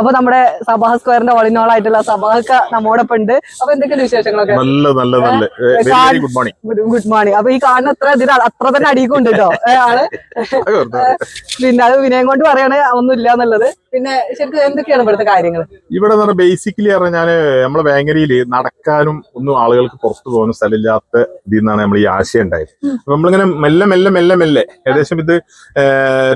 അപ്പൊ നമ്മുടെ സഭാ സ്ക്വയറിന്റെ ഓളിനോളായിട്ടുള്ള സഭാക്ക നമ്മോടൊപ്പം ഉണ്ട് അപ്പൊ എന്തൊക്കെയാണ് വിശേഷങ്ങളൊക്കെ? നല്ല നല്ല നല്ല. ഗുഡ് മോർണിംഗ് ഗുഡ് മോർണിംഗ് അപ്പൊ ഈ കാണുന്ന അത്ര ഇതിന് അത്ര തന്നെ അടിയിക്കുണ്ട് കേട്ടോ ആൾ. പിന്നെ അത് വിനയം കൊണ്ട് പറയാണ് ഒന്നും ഇല്ല എന്നുള്ളത്. പിന്നെ ശരിക്കും എന്തൊക്കെയാണ് ഇവിടുത്തെ കാര്യങ്ങൾ ഇവിടെ എന്ന് പറഞ്ഞാൽ ബേസിക്കലി പറഞ്ഞാൽ നമ്മളെ വേങ്ങരയിൽ നടക്കാനും ഒന്നും ആളുകൾക്ക് പുറത്തു പോകുന്ന സ്ഥലമില്ലാത്ത ഇതിൽ നിന്നാണ് നമ്മൾ ഈ ആശയം ഉണ്ടായത്. നമ്മളിങ്ങനെ മെല്ലെ മെല്ലെ മെല്ലെ മെല്ലെ ഏകദേശം ഇത്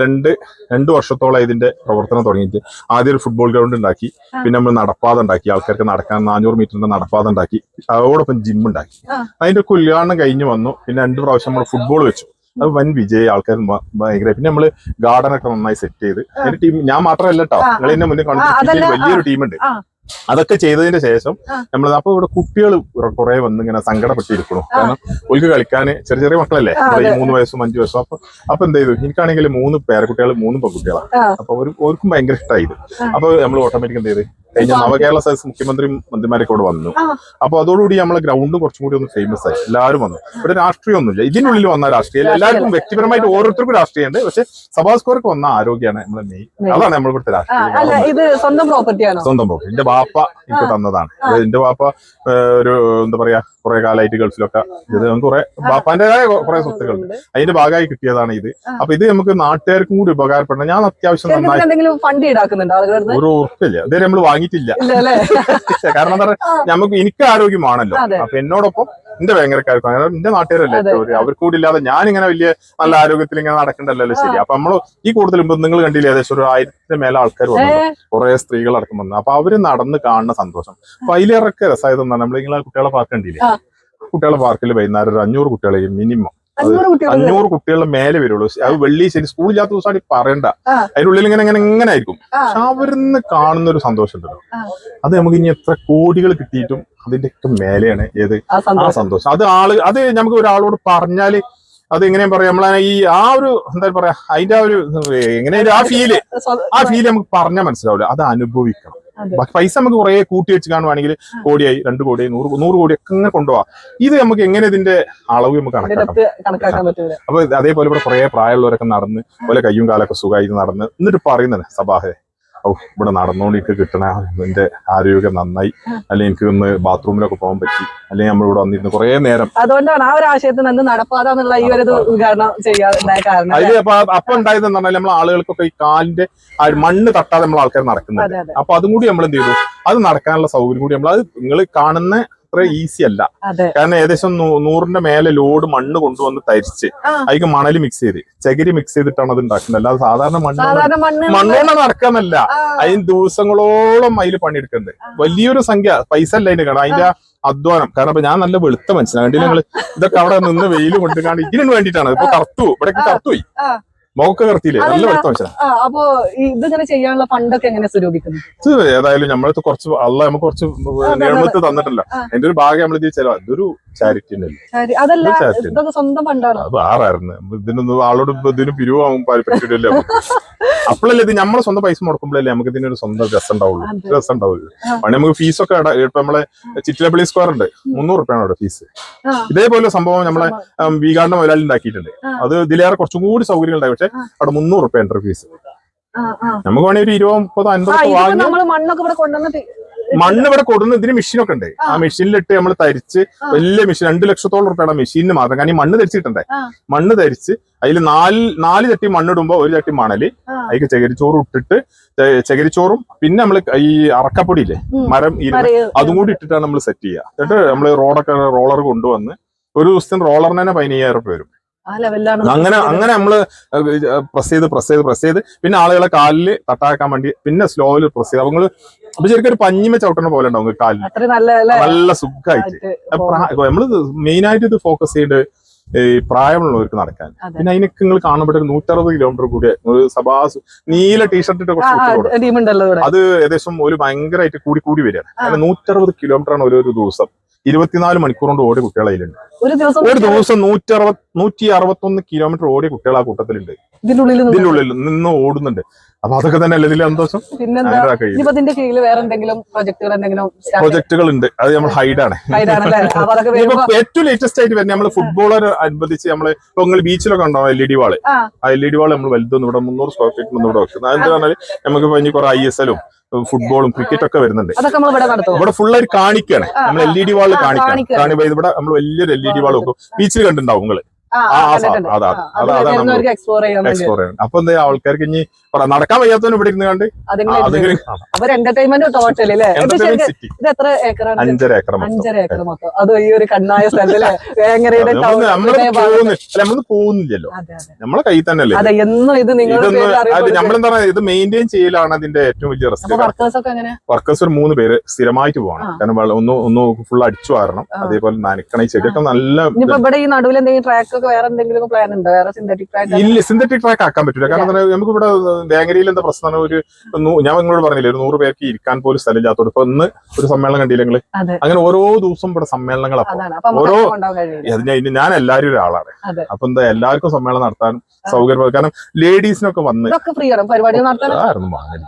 രണ്ട് രണ്ട് വർഷത്തോളം ഇതിന്റെ പ്രവർത്തനം തുടങ്ങിയിട്ട്. ആദ്യം ഒരു ഫുട്ബോൾ ഗ്രൗണ്ട് ഉണ്ടാക്കി. പിന്നെ നമ്മൾ നടപ്പാത ഉണ്ടാക്കി. ആൾക്കാർക്ക് നടക്കാൻ നാനൂറ് മീറ്ററിന്റെ നടപ്പാത ഉണ്ടാക്കി. അതോടൊപ്പം ജിം ഉണ്ടാക്കി. അതിന്റെ ഒക്കെ ഉദ്ഘാടനം കഴിഞ്ഞ് വന്നു. പിന്നെ രണ്ട് പ്രാവശ്യം നമ്മൾ ഫുട്ബോൾ വെച്ചു. അത് വൻ വിജയ ആൾക്കാർ ഭയങ്കര. പിന്നെ നമ്മൾ ഗാർഡൻ ഒക്കെ നന്നായി സെറ്റ് ചെയ്ത്. ടീം ഞാൻ മാത്രമല്ല കേട്ടോ നിങ്ങൾ എന്നെ മുന്നിൽ ആ, വലിയൊരു ടീമുണ്ട്. അതൊക്കെ ചെയ്തതിന് ശേഷം നമ്മൾ അപ്പൊ ഇവിടെ കുട്ടികൾ കുറെ വന്ന് ഇങ്ങനെ സങ്കടപ്പെട്ടിരിക്കണു കാരണം ഒരിക്കൽ കളിക്കാൻ ചെറിയ ചെറിയ മക്കളല്ലേ? ഈ. മൂന്ന് വയസ്സും അഞ്ചു വയസ്സും. അപ്പൊ അപ്പൊ എന്ത് ചെയ്തു? എനിക്കാണെങ്കിൽ മൂന്ന് പേരക്കുട്ടികൾ മൂന്ന് പെൺകുട്ടികളാണ്. അപ്പൊ ഒരു ഓർക്കും ഭയങ്കര ഇഷ്ടമായി. അപ്പൊ നമ്മൾ ഓട്ടോമാറ്റിക് എന്ത് ചെയ്ത്? കഴിഞ്ഞ നവകേരള സദസ് മുഖ്യമന്ത്രി മന്ത്രിമാരൊക്കെ ഇവിടെ വന്നു. അപ്പൊ അതോടുകൂടി നമ്മളെ ഗ്രൗണ്ട് കുറച്ചും കൂടി ഒന്ന് ഫേമസ് ആയി. എല്ലാവരും വന്നു. ഇവിടെ രാഷ്ട്രീയം ഒന്നുമില്ല ഇതിനുള്ളിൽ വന്ന രാഷ്ട്രീയം. എല്ലാവർക്കും വ്യക്തിപരമായിട്ട് ഓരോരുത്തർക്കും രാഷ്ട്രീയമുണ്ട്. പക്ഷെ സഭാ സ്കോർക്ക് വന്ന ആരോഗ്യമാണ് നമ്മളെ മെയിൻ അതാണ് നമ്മൾ ഇവിടുത്തെ രാഷ്ട്രീയം. ഇത് സ്വന്തം പ്രോപ്പർട്ടിയാണോ? സ്വന്തം പോകും എന്റെ ബാപ്പ എനിക്ക് തന്നതാണ്. എന്റെ ബാപ്പ ഒരു എന്താ പറയാ കുറെ കാലമായിട്ട് ഗൾഫിലൊക്കെ. ഇത് കുറെ ബാപ്പാന്റേതായ കുറെ സ്വത്തുക്കളുണ്ട് അതിന്റെ ഭാഗമായി കിട്ടിയതാണ് ഇത്. അപ്പൊ ഇത് നമുക്ക് നാട്ടുകാർക്കും കൂടി ഉപകാരപ്പെടണം. ഞാൻ അത്യാവശ്യം നന്നായി? ഒരു ഉറപ്പില്ല. ഇതുവരെ നമ്മൾ വാങ്ങിയിട്ടില്ല. കാരണം എന്താ പറയാ നമുക്ക് എനിക്ക് ആരോഗ്യമാണല്ലോ. അപ്പൊ എന്നോടൊപ്പം എന്റെ ഭയങ്കരക്കാർക്കും അങ്ങനെ എന്റെ നാട്ടുകാരല്ലേ അവർക്ക് കൂടി ഇല്ലാതെ ഞാൻ ഇങ്ങനെ വലിയ നല്ല ആരോഗ്യത്തിൽ ഇങ്ങനെ നടക്കണ്ടല്ലോ ശരി. അപ്പൊ നമ്മൾ ഈ കൂടുതൽ നിങ്ങൾ കണ്ടില്ല ഏകദേശം ഒരു ആയിരത്തിന് മേലെ ആൾക്കാർ വന്നു. കുറെ സ്ത്രീകൾ അടക്കം വന്നു. അപ്പൊ അവർ നടന്ന് കാണുന്ന സന്തോഷം. അപ്പൊ അതിലേറൊക്കെ രസമായതെന്നാണ് നമ്മളിങ്ങനെ കുട്ടികളെ പാർക്ക് കണ്ടില്ലേ. കുട്ടികളെ പാർക്കിൽ വൈകുന്നേരം ഒരു അഞ്ഞൂറ് കുട്ടികളെയും മിനിമം അഞ്ഞൂറ് കുട്ടികളുടെ മേലെ വരുള്ളൂ. അത് വെള്ളി ശരി സ്കൂളില്ലാത്ത ദിവസമാണ് പറയണ്ട. അതിനുള്ളിൽ ഇങ്ങനെ ഇങ്ങനെ ഇങ്ങനെ ആയിരിക്കും. പക്ഷെ അവരിന്ന് കാണുന്ന ഒരു സന്തോഷം ഉണ്ടല്ലോ അത് നമുക്ക് ഇനി എത്ര കോടികൾ കിട്ടിയിട്ടും അതിന്റെ ഒക്കെ മേലെയാണ് ഏത്? ആ സന്തോഷം. അത് ആൾ അത് നമുക്ക് ഒരാളോട് പറഞ്ഞാൽ അത് എങ്ങനെയാ പറയാ? നമ്മളെ ഈ ആ ഒരു എന്താ പറയാ അതിന്റെ ആ ഒരു എങ്ങനെയാ ആ ഫീൽ ആ ഫീൽ നമുക്ക് പറഞ്ഞാൽ മനസ്സിലാവില്ല. അത് അനുഭവിക്കണം. ബാക്കി പൈസ നമുക്ക് കുറെ കൂട്ടി വെച്ച് കാണുവാണെങ്കിൽ കോടിയായി രണ്ട് കോടിയായി നൂറ് നൂറ് കോടി ഒക്കെ ഇങ്ങനെ കൊണ്ടുപോവാം. ഇത് നമുക്ക് എങ്ങനെ ഇതിന്റെ അളവ് നമുക്ക് കണക്കാക്കാം? അപ്പൊ അതേപോലെ ഇവിടെ കുറെ പ്രായമുള്ളവരൊക്കെ നടന്ന് പോലെ കയ്യും കാലൊക്കെ സുഖമായിട്ട് നടന്ന് എന്നിട്ട് പറയുന്നത് സബാഹെ ഓ ഇവിടെ നടന്നുകൊണ്ട് എനിക്ക് കിട്ടണ എന്റെ ആരോഗ്യം നന്നായി. അല്ലെങ്കിൽ എനിക്ക് ഒന്ന് ബാത്റൂമിലൊക്കെ പോകാൻ പറ്റി. അല്ലെങ്കിൽ നമ്മൾ ഇവിടെ വന്നിരുന്നു കുറെ നേരം. അതുകൊണ്ടാണ് ആ ഒരു ആശയത്തിൽ നിന്ന് നടപ്പാതാന്നുള്ള ഈ ഒരു ഉദ്ഘാടനം ചെയ്യാറുണ്ടായ കാരണം. അതിൽ അപ്പൊ ഉണ്ടായതെന്ന് പറഞ്ഞാൽ നമ്മൾ ആളുകൾക്കൊക്കെ ഈ കാലിന്റെ ആ ഒരു മണ്ണ് തട്ടാതെ നമ്മൾ ആൾക്കാർ നടക്കുന്നത്. അപ്പൊ അതും കൂടി നമ്മൾ എന്ത് ചെയ്തു? അത് നടക്കാനുള്ള സൗകര്യം കൂടി നമ്മൾ അത് നിങ്ങൾ കാണുന്ന അത്ര ഈസി അല്ല. കാരണം ഏകദേശം നൂറിന്റെ മേലെ ലോഡ് മണ്ണ് കൊണ്ടുവന്ന് തരിച്ച്. അതിക്ക് മണൽ മിക്സ് ചെയ്ത്. ചകിരി മിക്സ് ചെയ്തിട്ടാണ് അത് ഉണ്ടാക്കുന്നത്. അല്ലാതെ സാധാരണ മണ്ണ് സാധാരണ മണ്ണ് മണ്ണോണ്ട് നടക്കാന്നല്ല. അതിന് ദിവസങ്ങളോളം അതിൽ പണിയെടുക്കുന്നത് വലിയൊരു സംഖ്യ. പൈസ അല്ല അതിന് കാരണം അതിന്റെ അധ്വാനം. കാരണം ഇപ്പൊ ഞാൻ നല്ല വെളുത്ത മനസ്സിലാണ് കണ്ടില്ല ഇതൊക്കെ അവിടെ നിന്ന് വെയിൽ കൊണ്ടുകാണ്ട് ഇതിനു വേണ്ടിയിട്ടാണ്. ഇപ്പൊ കറുത്തു ഇവിടെ കറുത്തുപോയി ആ. മുഖമൊക്കെ കറുത്തില്ലേ നല്ല മനുഷ്യനാണ് ആ, ഈ ഇതിങ്ങനെ ചെയ്യാനുള്ള ഫണ്ടൊക്കെ എങ്ങനെ സ്വരൂപിക്കുന്നത് ഇത് ഏതായാലും നമ്മളടുത്ത് കുറച്ച് അല്ല നമുക്ക് കുറച്ച് നിയമത്ത് തന്നിട്ടില്ല. എന്റെ അതിന്റെ ഒരു ഭാഗം നമ്മൾ ഇത് ചെലവാ. ഇതൊരു ചാരിറ്റി അതല്ല ഇതൊക്കെ സ്വന്തം ഫണ്ടാണ്? അത് ആറായിരുന്നു. ഇതിനൊന്നും ആളോട് ഇപ്പൊ ഇതിന് പിരിവാകും പറ്റില്ല അപ്പോഴല്ലേ ഇത് നമ്മളെ സ്വന്തം പൈസ മുടക്കുമ്പോഴല്ലേ നമുക്ക് ഇതിനൊരു സ്വന്തം രസം ഉണ്ടാവുള്ളൂ. രസം ഉണ്ടാവുള്ളൂ. പണ്ട് നമുക്ക് ഫീസൊക്കെ ഇപ്പൊ നമ്മളെ ചിറ്റിലപ്പള്ളി സ്ക്വയർ ഉണ്ട്. മുന്നൂറ് റുപ്യാണ് അവിടെ ഫീസ് ഇതേപോലെ സംഭവം നമ്മളെ വീഗാണ്ട് മുതലാളി ഉണ്ടാക്കിയിട്ടുണ്ട്. അത് ഇതിലേറെ കുറച്ചും കൂടി സൗകര്യങ്ങൾ ഉണ്ടായി. പക്ഷെ ആ. അവിടെ മുന്നൂറ് റുപ്യ എൻട്രി ഫീസ്. നമുക്ക് വേണമെങ്കിൽ ഒരു ഇരുപത് മുപ്പത് ആ അൻപത് ഇതിപ്പോ വാങ്ങി മണ്ണ് ഇവിടെ കൊടുക്കുന്ന ഇതിന് മെഷീനൊക്കെ ഉണ്ട്. ആ. മെഷീനിലിട്ട് നമ്മൾ തരിച്ച് വലിയ മെഷീൻ രണ്ട് ലക്ഷത്തോളം റുപ്യയുടെ മെഷീനിന് മാത്രം. കാരണം ഈ മണ്ണ് ധരിച്ചിട്ടുണ്ടേ. മണ്ണ് ധരിച്ച് അതിൽ നാല് നാല് ചട്ടി മണ്ണിടുമ്പോ ഒരു ചട്ടി മണൽ. അതിക്ക് ചകരിച്ചോറും ഇട്ടിട്ട് ചകരിച്ചോറും പിന്നെ നമ്മൾ ഈ അറക്കപ്പൊടിയില്ലേ മരം അതും കൂടി ഇട്ടിട്ടാണ് നമ്മൾ സെറ്റ് ചെയ്യുക. എന്നിട്ട് നമ്മൾ റോഡൊക്കെ റോളർ കൊണ്ടുവന്ന് ഒരു ദിവസം റോളറിന് തന്നെ പതിനയ്യായിരം റുപ്യ വരും. അങ്ങനെ അങ്ങനെ നമ്മൾ പ്രസ് ചെയ്ത് പ്രസ് ചെയ്ത് പ്രസ് ചെയ്ത്. പിന്നെ ആളുകളെ കാലിൽ തട്ടാക്കാൻ വേണ്ടി പിന്നെ സ്ലോയിൽ പ്രസ് ചെയ്ത്. അവങ്ങൾ അപ്പൊ ശരിക്കും ഒരു പഞ്ഞിമ ചവിട്ടണ പോലെ ഉണ്ടാവും കാലിൽ നല്ല സുഖമായിട്ട് നമ്മൾ മെയിൻ ആയിട്ട് ഇത് ഫോക്കസ് ചെയ്ത് ഈ പ്രായമുള്ളവർക്ക് നടക്കാൻ. പിന്നെ അതിനൊക്കെ നിങ്ങൾ കാണുമ്പോൾ ഒരു നൂറ്ററുപത് കിലോമീറ്റർ കൂടി ഒരു സഭാ നീല ടീഷർട്ട് ഇട്ട് കുറച്ച് അത് ഏകദേശം ഒരു ഭയങ്കരമായിട്ട് കൂടി കൂടി വരികയാണ്. കാരണം നൂറ്ററുപത് കിലോമീറ്റർ ആണ് ഓരോ ഒരു ദിവസം. ഇരുപത്തിനാല് മണിക്കൂർ കൊണ്ട് ഓടിയ കുട്ടികൾ അതിലുണ്ട് ഒരു ദിവസം ഒരു ദിവസം നൂറ്റി അറുപത് നൂറ്റി അറുപത്തൊന്ന് കിലോമീറ്റർ ഓടിയ കുട്ടികൾ ആ കൂട്ടത്തിലുണ്ട്. ഇതിനുള്ളിൽ നിന്ന് ഓടുന്നുണ്ട്. അപ്പൊ അതൊക്കെ തന്നെ അല്ലേ? ഇതിലെ സന്തോഷം പിന്നെന്താ? ഇനിയിപ്പോ ഇതിന്റെ കീഴിൽ വേറെ എന്തെങ്കിലും പ്രൊജക്ടുകൾ എന്തെങ്കിലും start പ്രൊജക്ടുകൾ ഉണ്ട് അത് നമ്മൾ ഹൈഡാണ്. ഏറ്റവും ലേറ്റസ്റ്റ് ആയിട്ട് വരുന്നത് നമ്മൾ ഫുട്ബോളർ അനുബന്ധിച്ച് നമ്മൾ ഇപ്പൊ നിങ്ങൾ ബീച്ചിലൊക്കെ ഉണ്ടാവും എൽ ഇ ഡി വാൾ ആ. എൽ ഇ ഡി വാൾ നമ്മൾ വലുതൊന്നും ഇവിടെ മുന്നൂറ് സ്ക്വയർ ഫീറ്റ് ഇവിടെ വെക്കുന്നത് അതെന്താ പറഞ്ഞാൽ നമുക്ക് ഇനി കുറെ ഐ എസ് എല്ലും ഫുട്ബോളും ക്രിക്കറ്റ് ഒക്കെ വരുന്നുണ്ട്. നമ്മൾ ഇവിടെ ഫുള്ളായിട്ട് ഇവിടെ ഫുൾ ആയിട്ട് കാണിക്കാണ്. നമ്മൾ എൽ ഇ ഡി വാളിൽ കാണിക്കാണ്. കാണിക്കാണ്. ഇവിടെ നമ്മൾ വലിയൊരു എൽ ഇ ഡി വാൾ വെക്കും. ബീച്ചിൽ കണ്ടിട്ടുണ്ടാവും നിങ്ങൾ. എക്സ്പ്ലോർ ചെയ്യണം അപ്പൊ എന്താ ആൾക്കാർക്ക് ഇനി നടക്കാൻ വയ്യാത്തവന് ഇവിടെ ഇരുന്ന് കണ്ട്? എന്റർടൈൻമെന്റ് ടോട്ടൽ ഇത് എത്ര ഏക്കറാണ്? അഞ്ചര ഏക്കർ. അഞ്ചര ഏക്കർ മൊത്തം. അത് ഈ ഒരു കണ്ണായ സ്ഥലത്തിൽ വേങ്ങരയുടെ പോകുന്നില്ലല്ലോ. നമ്മളെ കയ്യിൽ തന്നെ അല്ലേ എന്നും ഇത് നമ്മളെന്താ ഇത് മെയിന്റെയിൻ ചെയ്യലാണ് അതിന്റെ ഏറ്റവും വലിയ റിസ്ക് വർക്കേഴ്സ് ഒരു മൂന്ന് പേര് സ്ഥിരമായിട്ട് പോകണം. കാരണം ഒന്ന് ഒന്ന് ഫുൾ അടിച്ചു വാരണം. അതേപോലെ നനക്കണേ ചെടിയൊക്കെ നല്ല ഇവിടെ ഈ നടുവിൽ എന്തെങ്കിലും ട്രാക്ക് ഒക്കെ വേറെ എന്തെങ്കിലും പ്ലാൻ ഉണ്ടോ? വേറെ സിന്തറ്റിക് ട്രാക്ക് ഇല്ല സിന്തറ്റിക് ട്രാക്ക് ആക്കാൻ പറ്റില്ല കാരണം നമുക്ക് ഇവിടെ വേങ്ങരയിൽ എന്താ പ്രശ്നം ഒരു ഞാൻ നിങ്ങളോട് പറഞ്ഞില്ലേ ഒരു നൂറ് പേർക്ക് ഇരിക്കാൻ പോലും സ്ഥലമില്ലാത്തോട് ഇപ്പൊ ഇന്ന് ഒരു സമ്മേളനം കണ്ടില്ലെങ്കിൽ അങ്ങനെ ഓരോ ദിവസം ഇവിടെ സമ്മേളനങ്ങൾ ഓരോ- ഞാൻ എല്ലാവരും ഒരാളാണ് അപ്പൊ എന്താ എല്ലാവർക്കും സമ്മേളനം നടത്താൻ സൗകര്യം കാരണം ലേഡീസിനൊക്കെ വന്ന് വാങ്ങലില്ല.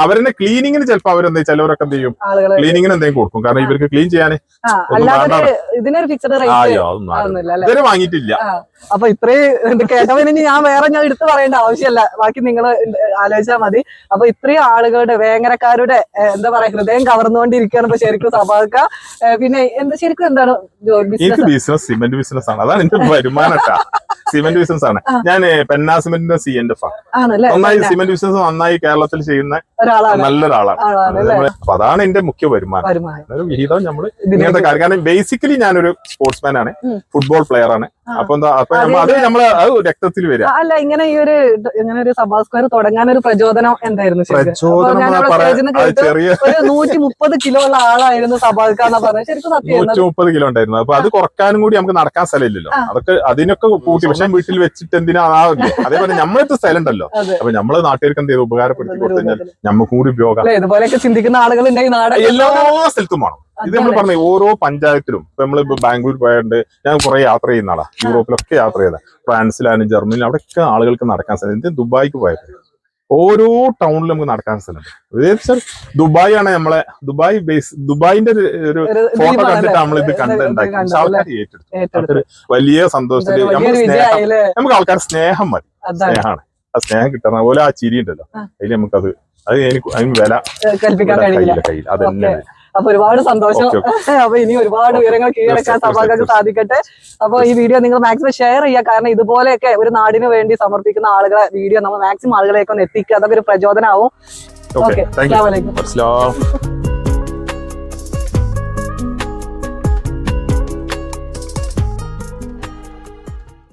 അവരെന്നെ ക്ലീനിങ്ങിന് ചിലപ്പോ അവരെന്താ ചിലവരൊക്കെ എന്ത് ചെയ്യും? ക്ലീനിങ്ങിന് എന്തെങ്കിലും കൊടുക്കും. കാരണം ഇവർക്ക് ക്ലീൻ ചെയ്യാനേ ഇതിനൊരു വാങ്ങിയിട്ടില്ല. അപ്പൊ ഇത്രയും ഇത് കേട്ടവന് ഇനി ഞാൻ വേറെ ഞാൻ എടുത്തു പറയേണ്ട ആവശ്യമല്ല. ബാക്കി നിങ്ങൾ ആലോചിച്ചാൽ മതി. അപ്പൊ ഇത്രയും ആളുകളുടെ വേങ്ങരക്കാരുടെ എന്താ പറയാ ഹൃദയം കവർന്നുകൊണ്ടിരിക്കുകയാണ് ഇപ്പൊ ശരിക്കും സഭാക്ക പിന്നെ എന്താ ശരിക്കും എന്താണ് ബിസിനസ് സിമന്റ് ബിസിനസ് ആണ്. അതാണ് എന്റെ വരുമാനം സിമന്റ് ബിസിനസ് ആണ്. ഞാൻ പെന്നാ സിമെന്റിന്റെ സി എന്റെ നന്നായി സിമെന്റ് ബിസിനസ് നന്നായി കേരളത്തിൽ ചെയ്യുന്ന നല്ലൊരാളാണ്. അപ്പൊ അതാണ് എന്റെ മുഖ്യ വരുമാനം. വിഹിതം നമ്മൾ ഇങ്ങനത്തെ കാര്യം. കാരണം ബേസിക്കലി ഞാനൊരു സ്പോർട്സ്മാൻ ആണ്. ഫുട്ബോൾ പ്ലെയർ ആണ്. അപ്പൊ എന്താ അപ്പൊ അതെ, നമ്മൾ രക്തത്തിൽ വരിക. അല്ല ഇങ്ങനെ ഈ ഒരു ഇങ്ങനെ ഒരു സഭാ സ്ക്വയർ തുടങ്ങാൻ ഒരു പ്രചോദനം എന്തായിരുന്നു പ്രചോദനം ചെറിയ നൂറ്റി മുപ്പത് കിലോ ഉള്ള ആളായിരുന്നു സഭാക്ക എന്നാ പറഞ്ഞത് ശരിക്കും നൂറ്റി മുപ്പത് കിലോ ഉണ്ടായിരുന്നു. അപ്പൊ അത് കുറക്കാനും കൂടി നമുക്ക് നടക്കാൻ സ്ഥലമില്ലല്ലോ. അതൊക്കെ അതിനൊക്കെ കൂട്ടി. പക്ഷെ വീട്ടിൽ വെച്ചിട്ട് എന്തിനാ അതേപോലെ നമ്മളടുത്ത് സ്ഥലം ഉണ്ടല്ലോ. അപ്പൊ നമ്മൾ നാട്ടുകാർക്ക് എന്ത് ചെയ്തു? ഉപകാരപ്പെടുത്തി കൊടുത്തു കഴിഞ്ഞാൽ നമുക്ക് കൂടി ഉപയോഗം ഇതുപോലെയൊക്കെ ചിന്തിക്കുന്ന ആളുകൾ എല്ലാ സ്ഥലത്തും വേണം. ഇത് നമ്മൾ പറഞ്ഞു ഓരോ പഞ്ചായത്തിലും ഇപ്പൊ നമ്മൾ ബാംഗ്ലൂർ പോയതുകൊണ്ട് ഞാൻ കുറെ യാത്ര ചെയ്യുന്ന ആളാ. യൂറോപ്പിലൊക്കെ യാത്ര ചെയ്ത. ഫ്രാൻസിലായാലും ജർമ്മനിയിലും അവിടെയൊക്കെ ആളുകൾക്ക് നടക്കാൻ സാധിക്കും ഇത് ദുബായിക്ക് പോയത്. ഓരോ ടൗണിലും നമുക്ക് നടക്കാൻ ഏകദേശം ദുബായ് ആണ് നമ്മളെ ദുബായ് ബേസ് ദുബായിന്റെ ഒരു- ഫോട്ടോ കണ്ടിട്ട് നമ്മൾ ഇത് കണ്ടുണ്ടാക്കി കണ്ടു ആൾക്കാർ ഏറ്റെടുത്തു. വലിയ സന്തോഷത്തിൽ നമുക്ക് സ്നേഹം നമുക്ക് ആൾക്കാർ സ്നേഹം മതി. സ്നേഹമാണ്. ആ സ്നേഹം കിട്ടുന്ന പോലെ ആ ചിരി ഉണ്ടല്ലോ. അതിൽ നമുക്കത് അത് എനിക്ക് അതിന് വില കയ്യില്ല കയ്യിൽ അതന്നെ ഓക്കേ. അപ്പൊ ഒരുപാട് സന്തോഷം. അപ്പൊ ഇനി ഒരുപാട് ഉയരങ്ങൾ കീഴടക്കാൻ സഭാകൾക്ക് സാധിക്കട്ടെ. അപ്പൊ ഈ വീഡിയോ നിങ്ങൾ മാക്സിമം ഷെയർ ചെയ്യുക. കാരണം ഇതുപോലെയൊക്കെ ഒരു നാടിന് വേണ്ടി സമർപ്പിക്കുന്ന ആളുകളെ വീഡിയോ നമ്മൾ മാക്സിമം ആളുകളെയൊക്കെ ഒന്ന് എത്തിക്കുക. അതൊക്കെ ഒരു പ്രചോദനമാവും ഓക്കെ ഓക്കെ താങ്ക്